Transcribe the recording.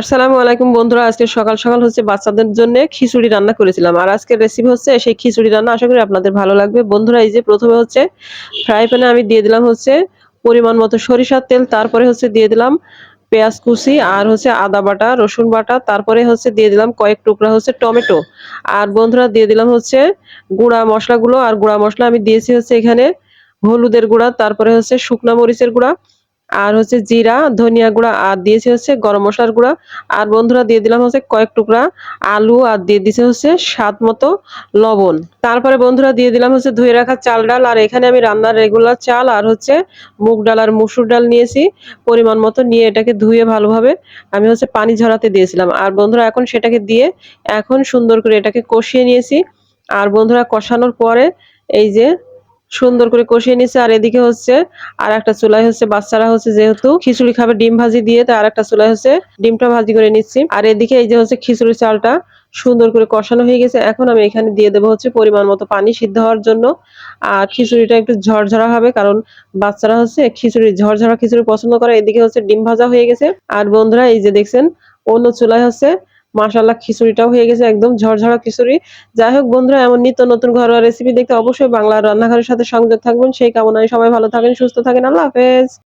আসসালামু আলাইকুম বন্ধুরা, আজকে সকাল সকাল হচ্ছে বাচ্চাদের জন্য খিচুড়ি রান্না করেছিলাম। আর আজকের রেসিপি হচ্ছে সেই খিচুড়ি রান্না, আশা করি আপনাদের ভালো লাগবে। বন্ধুরা, এই যে প্রথমে হচ্ছে ফ্রাই প্যানে আমি দিয়ে দিলাম হচ্ছে পরিমাণ মতো সরিষার তেল, তারপরে হচ্ছে দিয়ে দিলাম পেঁয়াজ কুচি আর হচ্ছে আদা বাটা, রসুন বাটা, তারপরে হচ্ছে দিয়ে দিলাম কয়েক টুকরা হচ্ছে টমেটো। আর বন্ধুরা, দিয়ে দিলাম হচ্ছে গুঁড়া মশলাগুলো। আর গুঁড়া মশলা আমি দিয়েছি হচ্ছে এখানে হলুদের গুঁড়া, তারপরে হচ্ছে শুকনা মরিচের গুঁড়া। আর হচ্ছে জিরা, ধনিয়া গুঁড়া আর দিয়েছি হচ্ছে গরম মশলার গুঁড়া। আর বন্ধুরা, দিয়ে দিলাম হচ্ছে কয়েক টুকরা আলু আর দিয়ে দিছে হচ্ছে স্বাদ মতো লবণ। তারপরে বন্ধুরা, দিয়ে দিলাম হচ্ছে ধুয়ে রাখা চাল ডাল। আর এখানে আমি রান্নার রেগুলার চাল আর হচ্ছে মুগ ডাল আর মুসুর ডাল নিয়েছি। পরিমাণ মতো নিয়ে এটাকে ধুয়ে ভালোভাবে আমি হচ্ছে পানি ঝরাতে দিয়েছিলাম। আর বন্ধুরা, এখন সেটাকে দিয়ে এখন সুন্দর করে এটাকে কষিয়ে নিয়েছি। আর বন্ধুরা, কষানোর পরে এই যে সুন্দর করে কষিয়ে নিচ্ছে আর এদিকে হচ্ছে আর একটা চুলাই হচ্ছে বাচ্চারা হচ্ছে যেহেতু খিচুড়ি খাবে, ডিম ভাজি দিয়ে, তাই আর একটা চুলাই হচ্ছে ডিমটা ভাজি করে নিচ্ছি। আর এদিকে এই যে হচ্ছে খিচুড়ি চালটা সুন্দর করে কষানো হয়ে গেছে। এখন আমি এখানে দিয়ে দেবো হচ্ছে পরিমাণ মতো পানি সিদ্ধ হওয়ার জন্য। আর খিচুড়িটা একটু ঝরঝরা হবে, কারণ বাচ্চারা হচ্ছে খিচুড়ি, ঝরঝরা খিচুড়ি পছন্দ করে। এদিকে হচ্ছে ডিম ভাজা হয়ে গেছে। আর বন্ধুরা, এই যে দেখছেন, অন্য চুলায় হচ্ছে মাশাল্লাহ খিচুড়িটাও হয়ে গেছে, একদম ঝরঝরা খিচুড়ি। যাই হোক বন্ধুরা, এমন নিত্য নতুন ঘরোয়া রেসিপি দেখতে অবশ্যই বাংলার রান্নাঘরের সাথে সংযোগ থাকবেন। সেই কামনায় সবাই ভালো থাকেন, সুস্থ থাকেন। আল্লাহ হাফেজ।